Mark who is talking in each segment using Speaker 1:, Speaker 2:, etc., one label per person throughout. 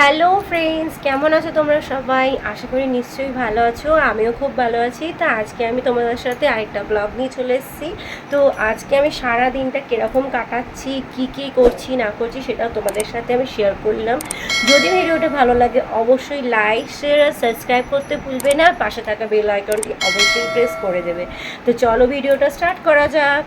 Speaker 1: Hello friends, কেমন আছো তোমরা সবাই? আশা করি নিশ্চয়ই ভালো আছো, আমিও খুব ভালো আছি। তা আজকে আমি তোমাদের সাথে আরেকটা ব্লগ নিয়ে চলে এসেছি। তো আজকে আমি সারা দিনটা কীরকম কাটাচ্ছি, কি কি করছি, না করছি সেটা তোমাদের সাথে আমি শেয়ার করলাম। যদি ভিডিওটা ভালো লাগে অবশ্যই লাইক শেয়ার আর সাবস্ক্রাইব করতে ভুলবে না। পাশে থাকা বেল আইকনটি অবশ্যই প্রেস করে দেবে। তো চলো ভিডিওটা স্টার্ট করা যাক।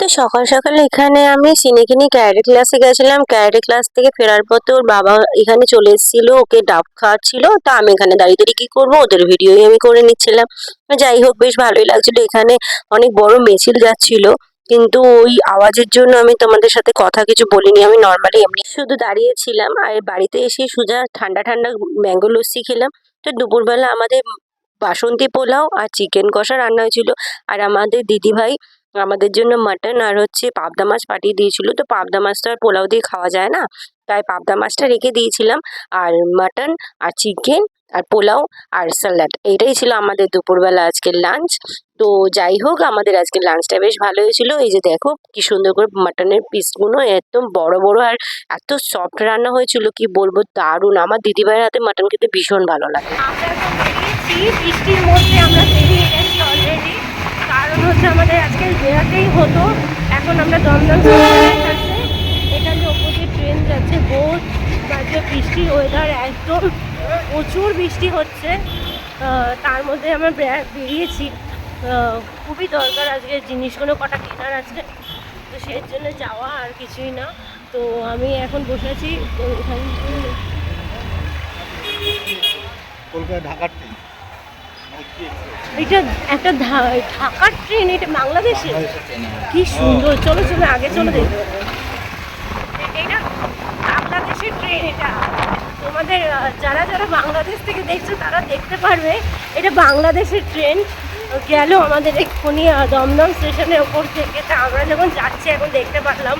Speaker 1: তো সকাল সকাল এখানে আমি সিনেকিনি ক্যারাটে ক্লাসে গেছিলাম। ক্যারেটে ক্লাস থেকে ফেরার পর তো ওর বাবা এখানে চলে এসেছিল। ওকে ডাব খাওয়াচ্ছিল। তা আমি এখানে দাঁড়িয়ে দাঁড়িয়ে কী করব? ওদের ভিডিওই আমি করে নিচ্ছিলাম। যাই হোক, বেশ ভালোই লাগছিল। এখানে অনেক বড় মিছিল যাচ্ছিল। কিন্তু ওই আওয়াজের জন্য আমি তোমাদের সাথে কথা কিছু বলিনি। আমি নর্মালি এমনি শুধু দাঁড়িয়েছিলাম। আর বাড়িতে এসে সোজা ঠান্ডা ঠান্ডা ম্যাঙ্গো লস্যি খেলাম। তো দুপুরবেলা আমাদের বাসন্তী পোলাও আর চিকেন কষা রান্না হয়েছিল। আর আমাদের দিদিভাই আমাদের জন্য মাটন আর হচ্ছে পাবদা মাছ পাঠিয়ে দিয়েছিল। তো পাবদা মাছ তো আর পোলাও দিয়ে খাওয়া যায় না। তাই পাবদা মাছটা রেখে দিয়েছিলাম। আর মাটন আর চিকেন আর পোলাও, আর স্যালাড এইটাই ছিল আমাদের দুপুরবেলা আজকের লাঞ্চ তো যাই হোক, আমাদের আজকের লাঞ্চটা বেশ ভালো হয়েছিল। এই যে দেখো, কি সুন্দর করে মাটনের পিসগুলো একদম বড় বড় আর এত সফট রান্না হয়েছিল, কি বলব, দারুণ। আমার দিদিভাইয়ের হাতে মাটন খেতে ভীষণ ভালো লাগে। আমরা কারণ হচ্ছে আমাদের আজকে বেরাতেই হতো। এখন আমরা দমদম যাচ্ছে এখানে ওপরে ট্রেন যাচ্ছে, বহুত বাজে বৃষ্টি ওয়েদার একদম প্রচুর বৃষ্টি হচ্ছে। তার মধ্যে আমরা বেরা- বেরিয়েছি। খুবই দরকার আজকে জিনিসগুলো, কটা কেনার আছে। তো সেই জন্য যাওয়া আর কিছুই না। তো আমি এখন বসে আছি এখান থেকে
Speaker 2: কলকাতা, ঢাকার
Speaker 1: এটা একটা ঢাকার ট্রেন, এটা বাংলাদেশে কি সুন্দর। চলো চলো, আগে চলো দেখো। এটা বাংলাদেশের ট্রেন, এটা। তোমাদের যারা যারা বাংলাদেশ থেকে দেখছ, তারা দেখতে পারবে। এটা বাংলাদেশের ট্রেন। গেল আমাদের এক্ষুনি দমদম স্টেশনের ওপর থেকে। তা আমরা যখন যাচ্ছি, এখন দেখতে পারলাম।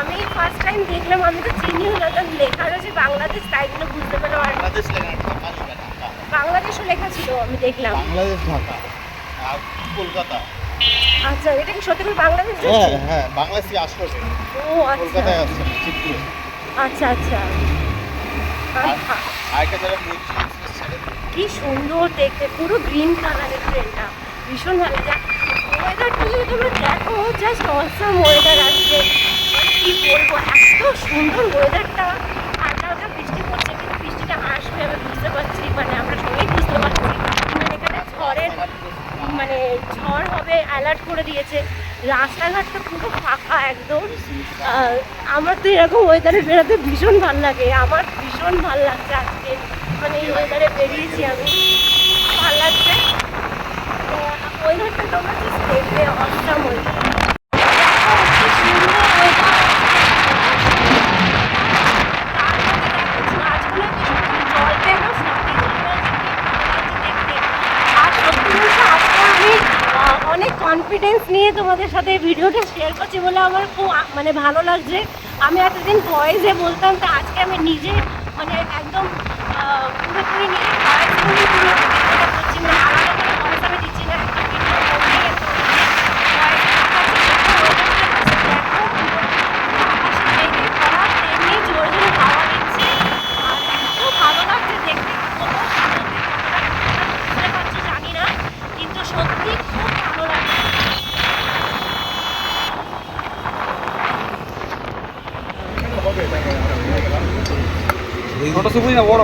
Speaker 1: আমি ফার্স্ট টাইম দেখলাম, আমি তো চিনিও না লেখা রয়েছে বাংলাদেশ, তাই জন্য বুঝতে পারলাম আর বাংলাদেশও লেখা ছিল আমি দেখলাম।
Speaker 2: বাংলাদেশ ঢাকা। আর কলকাতা।
Speaker 1: আচ্ছা এটা কি সত্যি করে বাংলাদেশ
Speaker 2: হ্যাঁ হ্যাঁ বাংলাদেশ আসলো
Speaker 1: ও আচ্ছা।
Speaker 2: কলকাতায় আসছে চিত্তুর
Speaker 1: আচ্ছা আচ্ছা। আর
Speaker 2: আরেকটা যারা
Speaker 1: কি সুন্দর দেখতে পুরো গ্রিন কালারের ট্রেনটা। ভীষণ ভালো। যায় ওয়েদারটা যদি তোমরা দেখো জাস্ট অসাম ওয়েদার আসছে কি বলব এত সুন্দর ওয়েদারটা হালকা হালকা বৃষ্টি পড়ছে কিন্তু বৃষ্টিটা আসবে আমি বুঝতে পারছি মানে আমরা সবাই বুঝতে পারছি মানে এখানে ঝড়ের মানে ঝড় হবে অ্যালার্ট করে দিয়েছে। রাস্তাঘাটটা পুরো ফাঁকা একদম। আমার তো এরকম ওয়েদারে বেরোতে ভীষণ ভালো লাগে। আমার ভীষণ ভালো লাগছে আজকে। মানে এই ওয়েদারে বেরিয়েছি আমি ভালো লাগছে ওয়েদারটা তোমরা জাস্ট দেখবে অসাম ওয়েদার অনেক কনফিডেন্স নিয়ে তোমাদের সাথে ভিডিওটা শেয়ার করছি বলে আমার খুব মানে ভালো লাগছে। আমি এতদিন ভয়েসে বলতাম, তো আজকে আমি নিজে মানে একদম পুরোপুরি নিজে ভয়েস করে পুরো ভিডিওটা করছি মানে আলাদা করে ভয়েস আমি দিচ্ছি না একটা ভিডিও করলেই একদম voice দেখো, আকাশে মেঘে ভরা, তেমনি জোরে জোরে হাওয়া দিচ্ছে। আর এত ভালো লাগছে দেখতে, কত সুন্দর দেখতে, তোমরা বুঝতে পারছ জানি না, কিন্তু সত্যি খুব ভালো লাগছে
Speaker 3: সুবুই না বড়।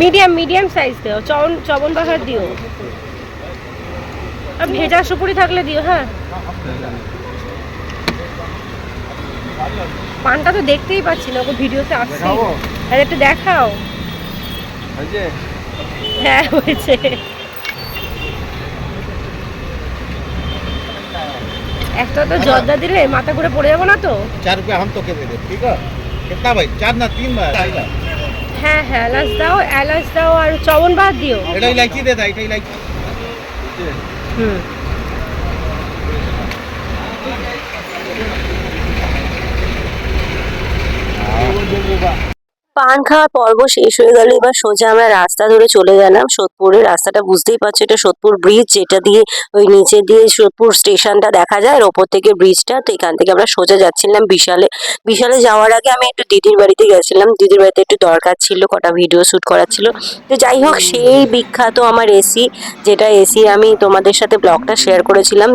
Speaker 1: মিডিয়াম মিডিয়াম সাইজ দিও চবন চবন পাখার দিও। আর ভেজা সুপুরি থাকলে দিও হ্যাঁ। পানটা তো দেখতেই পাচ্ছি না ওকে ভিডিওতে আসছে। আর একটু দেখাও। হ্যাঁ হয়েছে। একটা তো জর্দা দিলে মাথা ঘুরে পড়ে যাব না তো?
Speaker 2: চার রুপিয়া হাম তোকে দে ঠিক আছে? कितना भाई चार ना तीन बार
Speaker 1: হ্যাঁ হ্যাঁ এলাচ দাও এলাচ দাও আর চবন বাদ দিও
Speaker 2: এটা ইলাইচি দে দা এটা ইলাইচি
Speaker 1: হুম
Speaker 4: পান খাওয়ার পর্ব শেষ হয়ে গেল, এবার সোজা আমরা রাস্তা ধরে চলে গেলাম সোদপুরের রাস্তাটা বুঝতেই পারছ, এটা সোদপুর ব্রিজ যেটা দিয়ে ওই নিচে দিয়ে সোদপুর স্টেশনটা দেখা যায়, আর ওপর থেকে ব্রিজটা তো এখান থেকে আমরা সোজা যাচ্ছিলাম বিশালে। বিশালে যাওয়ার আগে আমি একটু দিদির বাড়িতে গেছিলাম, দিদির বাড়িতে একটু দরকার ছিল, কটা ভিডিও শ্যুট করার ছিল। তো যাই হোক, সেই বিখ্যাত আমার এসি যেটা এসি আমি তোমাদের সাথে ব্লগটা শেয়ার করেছিলাম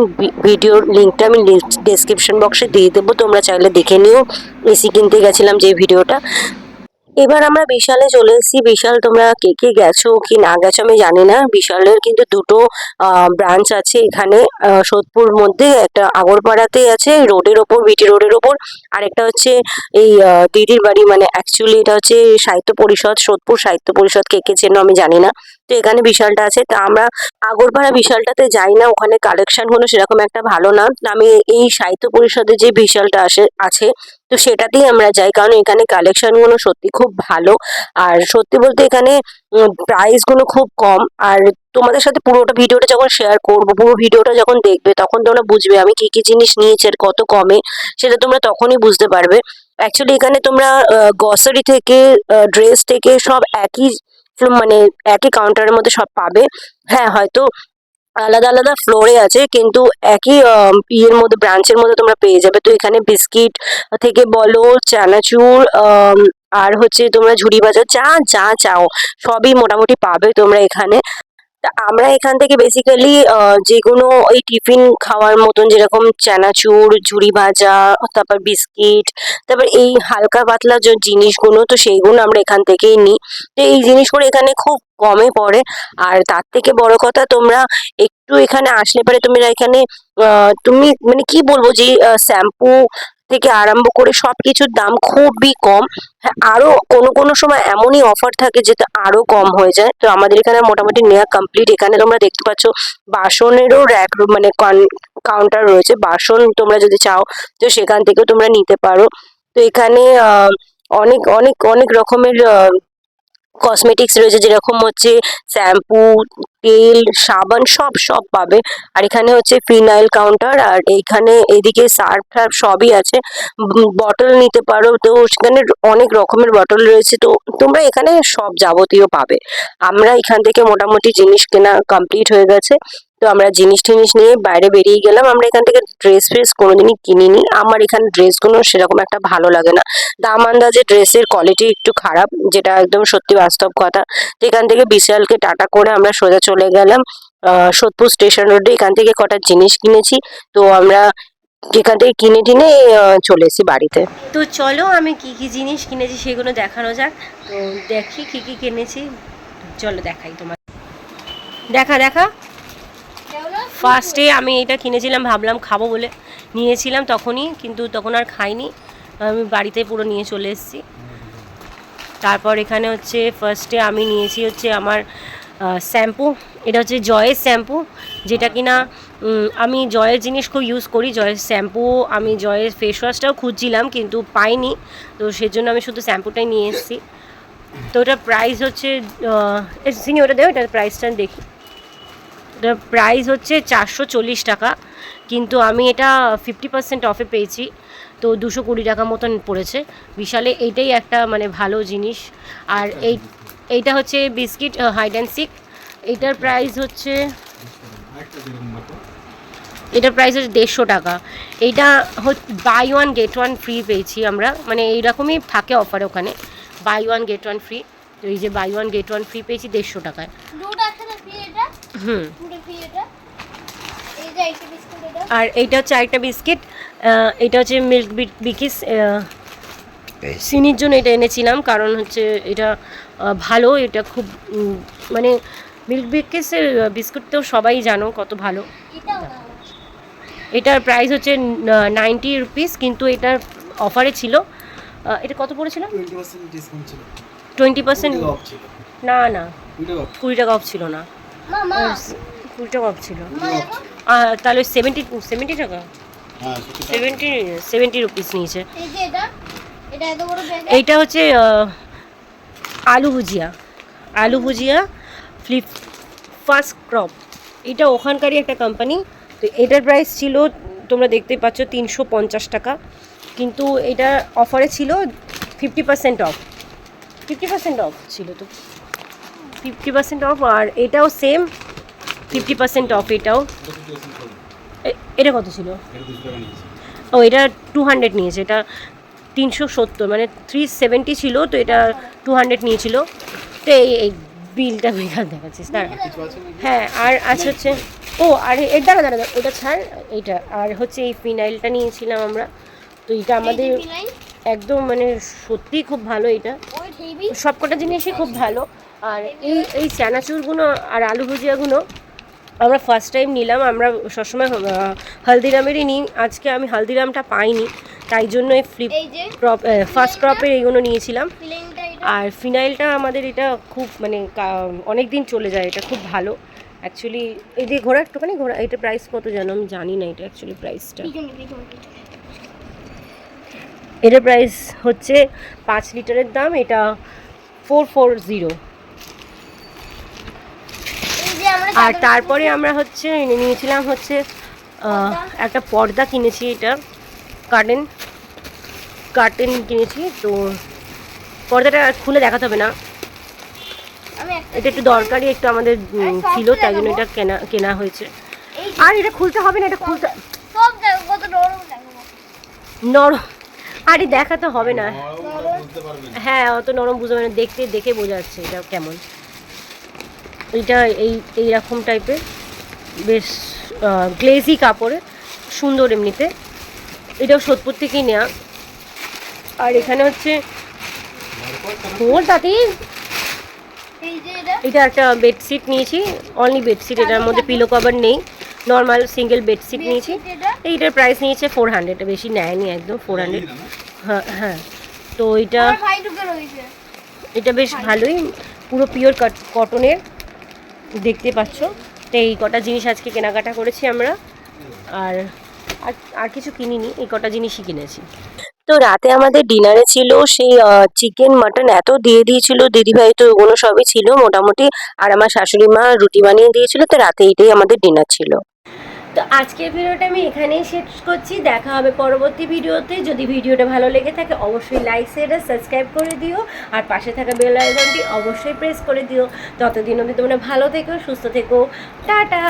Speaker 4: ভিডিওর লিঙ্কটা আমি ডেসক্রিপশন বক্সে দিয়ে দেবো, তোমরা চাইলে দেখে নিও। এসি কিনতে গেছিলাম যে ভিডিওটা এবার আমরা বিশালে চলে এসেছি। বিশাল, তোমরা কে কে গেছো কি না গেছো আমি জানি না। বিশালের কিন্তু দুটো ব্রাঞ্চ আছে এখানে। সোদপুর মধ্যে একটা আগরপাড়াতে আছে রোডের ওপর বিটি রোডের ওপর। আর একটা হচ্ছে এই দিদির বাড়ি মানে অ্যাকচুয়ালি এটা হচ্ছে সাহিত্য পরিষদ, সোদপুর সাহিত্য পরিষদ, কে কে চেনো আমি জানি না। তো এখানে বিশালটা আছে। তা আমরা আগরপাড়া বিশালটাতে যাই না, ওখানে কালেকশন হলো সেরকম একটা ভালো না। আমি এই সাহিত্য পরিষদের যে বিশালটা আসে, আছে তো সেটাতেই আমরা যাই। কারণ এখানে কালেকশনগুলো সত্যি খুব ভালো। আর সত্যি বলতে এখানে প্রাইসগুলো খুব কম। আর তোমাদের সাথে পুরোটা ভিডিওটা যখন শেয়ার করব, পুরো ভিডিওটা যখন দেখবে, তখন তোমরা বুঝবে আমি কি কি জিনিস নিয়েছি আর কত কমে, সেটা তোমরা তখনই বুঝতে পারবে। অ্যাকচুয়ালি এখানে তোমরা গ্রসারি থেকে ড্রেস থেকে সব একই মানে একই কাউন্টারের মধ্যে সব পাবে। হ্যাঁ হয়তো আলাদা আলাদা ফ্লোরে আছে, কিন্তু একই ইয়ের মধ্যে ব্রাঞ্চের মধ্যে তোমরা পেয়ে যাবে। তো এখানে বিস্কিট থেকে বলো, চানাচুর আর হচ্ছে তোমরা ঝুড়ি বাজার, যা যা চাও, সবই মোটামুটি পাবে তোমরা এখানে। আমরা এখান থেকে বেসিক্যালি যে কোনো ওই টিফিন খাওয়ার মতন যেরকম চানাচুর, ঝুড়ি ভাজা, তারপর বিস্কিট তারপর এই হালকা পাতলা যে জিনিসগুলো, তো সেইগুলো আমরা এখান থেকেই নিই। তো এই জিনিসগুলো এখানে খুব কমে পড়ে। আর তার থেকে বড় কথা তোমরা একটু এখানে আসলে পরে তোমরা এখানে তুমি মানে কি বলব যে শ্যাম্পু থেকে আরম্ভ করে সব কিছুর দাম খুবই কম। হ্যাঁ আরও কোনো কোনো সময় এমনই অফার থাকে যেটা আরও কম হয়ে যায়। তো আমাদের এখানে মোটামুটি নেওয়া কমপ্লিট এখানে তোমরা দেখতে পাচ্ছ বাসনেরও র্যাক মানে কাউন্টার রয়েছে। বাসন তোমরা যদি চাও, তো সেখান থেকেও তোমরা নিতে পারো। তো এখানে অনেক অনেক অনেক রকমের কসমেটিক্স রয়েছে, যেরকম হচ্ছে শ্যাম্পু তেল, সাবান, সব সব পাবে। আর এখানে হচ্ছে ফিনাইল কাউন্টার আর এইখানে এদিকে সার্ফ টার্ফ সবই আছে। বটল নিতে পারো, তো সেখানে অনেক রকমের বটল রয়েছে। তো তোমরা এখানে সব যাবতীয় পাবে। আমরা এখান থেকে মোটামুটি জিনিস কেনা কমপ্লিট হয়ে গেছে। তো আমরা জিনিস টিনিস নিয়ে বাইরে বেরিয়ে গেলাম। আমরা এখান থেকে ড্রেস ফ্রেস কোনোদিনই কিনিনি। আমার এখানে ড্রেসগুলো সেরকম একটা ভালো লাগে না। দাম আন্দাজে ড্রেসের কোয়ালিটি একটু খারাপ, যেটা একদম সত্যি বাস্তব কথা। তো এখান থেকে বিশালকে টাটা করে আমরা সোজা চলে গেলাম। সোদপুর স্টেশন রোডে এখান থেকে কটা জিনিস কিনেছি। তো আমরা এখান থেকে কিনে টিনে চলে এসেছি বাড়িতে। তো চলো আমি কি কি জিনিস কিনেছি সেগুলো দেখানো যাক। তো দেখি কি কি কিনেছি। চলো দেখাই তোমার। দেখা দেখা। ফার্স্টে আমি এটা কিনেছিলাম, ভাবলাম খাব বলে। নিয়েছিলাম তখনই, কিন্তু তখন আর খাইনি। আমি বাড়িতে পুরো নিয়ে চলে এসেছি। তারপর এখানে হচ্ছে ফার্স্টে আমি নিয়েছি হচ্ছে আমার শ্যাম্পু। এটা হচ্ছে জয়ের শ্যাম্পু, যেটা কিনা আমি জয়ের জিনিস খুব ইউজ করি। জয়ের শ্যাম্পু, আমি জয়ের ফেস ওয়াশটাও খুঁজছিলাম, কিন্তু পাইনি। তো সেজন্য আমি শুধু শ্যাম্পুটাই নিয়ে এসেছি। তো ওটার প্রাইস হচ্ছে সিনি ওটা দেও এটার প্রাইসটা দেখি। প্রাইস হচ্ছে চারশো চল্লিশ টাকা কিন্তু আমি এটা ফিফটি পার্সেন্ট অফে পেয়েছি। তো দুশো কুড়ি টাকা মতন পড়েছে। বিশালে এইটাই একটা মানে ভালো জিনিস। আর এই এইটা হচ্ছে বিস্কিট হাইড অ্যান্ড সিক এইটার প্রাইস হচ্ছে এটার প্রাইস হচ্ছে দেড়শো টাকা। এইটা buy one get one free পেয়েছি আমরা। মানে এইরকমই থাকে অফার ওখানে। Buy one get one free এই যে buy one get one free পেয়েছি দেড়শো টাকায়। হুম।
Speaker 5: দুটো ফ্রি এটা? এই যে একটা
Speaker 4: আর এইটা হচ্ছে আরেকটা বিস্কিট এটা হচ্ছে মিল্ক বিকিস চিনির জন্য এটা এনেছিলাম কারণ হচ্ছে এটা ভালো এটা খুব মানে মিল্ক বিকিসের বিস্কুট তো সবাই জানো কত ভালো। এটার প্রাইস হচ্ছে নাইনটি রুপিস কিন্তু এটার অফারে ছিল এটা কত পড়েছিল?
Speaker 1: টোয়েন্টি পার্সেন্ট
Speaker 4: না না।
Speaker 1: কুড়ি টাকা
Speaker 4: অফ ছিল। না। কুড়ি টাকা অফ ছিল। তাহলে সেভেন্টি সেভেন্টি টাকা?
Speaker 3: হ্যাঁ
Speaker 4: সেভেন্টি সেভেন্টি রুপিস নিয়েছে।
Speaker 5: এটা এটা এত বড় ব্যাগ
Speaker 4: এইটা হচ্ছে আলু ভুজিয়া। আলু ভুজিয়া ফ্লিপ ফার্স্ট ক্রপ এটা ওখানকারই একটা কোম্পানি তো এটার প্রাইস ছিল তোমরা দেখতে পাচ্ছ তিনশো পঞ্চাশ টাকা। কিন্তু এটা অফারে ছিল fifty percent off
Speaker 1: fifty percent off ছিল তো। ফিফটি পার্সেন্ট অফ আর এটাও সেম ফিফটি পার্সেন্ট অফ এটাও। এটা কত ছিল? ও এটা টু হান্ড্রেড নিয়েছে এটা তিনশো সত্তর মানে থ্রি সেভেন্টি ছিল তো এটা টু হান্ড্রেড নিয়েছিল। তো এই বিলটা বেকার দেখাচ্ছিস না হ্যাঁ আর আছে হচ্ছে ও আর এর দাঁড়া দাঁড়া দাঁড়া, ওটা ছাড় এইটা আর হচ্ছে এই ফিনাইলটা নিয়েছিলাম আমরা। তো এটা আমাদের একদম মানে সত্যিই খুব ভালো এটা সবকটা জিনিসই খুব ভালো। আর এই এই চানাচুরগুলো আর আলু ভুজিয়াগুলো আমরা ফার্স্ট টাইম নিলাম। আমরা সবসময় হলদিরামেরই নিই। আজকে আমি হলদিরামটা পাইনি তাই জন্য এই ফ্লিপ ক্রপ ফার্স্ট ক্রপের এইগুলো নিয়েছিলাম। আর ফিনাইলটা আমাদের এটা খুব মানে অনেক দিন চলে যায়। এটা খুব ভালো। অ্যাকচুয়ালি এই দিয়ে ঘোরা একটুখানি ঘোরা এটা প্রাইস কত জানো আমি জানি না এটা অ্যাকচুয়ালি প্রাইসটা এটার প্রাইস হচ্ছে পাঁচ লিটারের দাম এটা ফোর ফোর জিরো আর তারপরে আমরা হচ্ছে নিয়েছিলাম হচ্ছে একটা পর্দা কিনেছি এটা কার্টেন কার্টেন কিনেছি তো পর্দাটা খুলে দেখাতে হবে না। এটা একটু দরকারি একটু আমাদের ছিল তাই জন্য এটা কেনা কেনা হয়েছে। আর এটা খুলতে হবে না এটা খুলতে
Speaker 5: নরম।
Speaker 1: আরে দেখাতে হবে না। হ্যাঁ অত নরম বুঝতে পারে না দেখতে দেখে বোঝা যাচ্ছে এটা কেমন। এটা এই এইরকম টাইপের বেশ গ্লেজি কাপড়ে সুন্দর এমনিতে। এটাও সোদপুর থেকেই নেওয়া আর এখানে হচ্ছে ওর তাতেই
Speaker 5: এই যে এটা।
Speaker 1: এটা একটা বেডশিট নিয়েছি। অনলি বেডশিট এটার মধ্যে পিলো কভার নেই। নর্মাল সিঙ্গেল বেডশিট নিয়েছি এইটার প্রাইস নিয়েছে ফোর হান্ড্রেড বেশি নেয়নি একদম ফোর হান্ড্রেড হ্যাঁ হ্যাঁ। তো এটা এটা বেশ ভালোই পুরো পিওর কটনের দেখতে পাচ্ছ? তো এই কটা জিনিস আজকে কেনাকাটা করেছি আমরা। আর আর আর কিছু কিনিনি এই কটা জিনিসই কিনেছি। তো রাতে আমাদের ডিনারে ছিল সেই চিকেন মাটন এত দিয়ে দিয়েছিল দিদিভাই তো ওগুলো সবই ছিল মোটামুটি। আর আমার শাশুড়ি মা রুটি বানিয়ে দিয়েছিল তো রাতে এইটাই আমাদের ডিনার ছিল। তো আজকের ভিডিওটা আমি এখানেই শেষ করছি। দেখা হবে পরবর্তী ভিডিওতে। যদি ভিডিওটা ভালো লেগে থাকে, অবশ্যই লাইক শেয়ার সাবস্ক্রাইব করে দিও। আর পাশে থাকা বেল আইকনটি অবশ্যই প্রেস করে দিও। ততদিন অবধি তোমরা ভালো থেকো, সুস্থ থেকো। টাটা!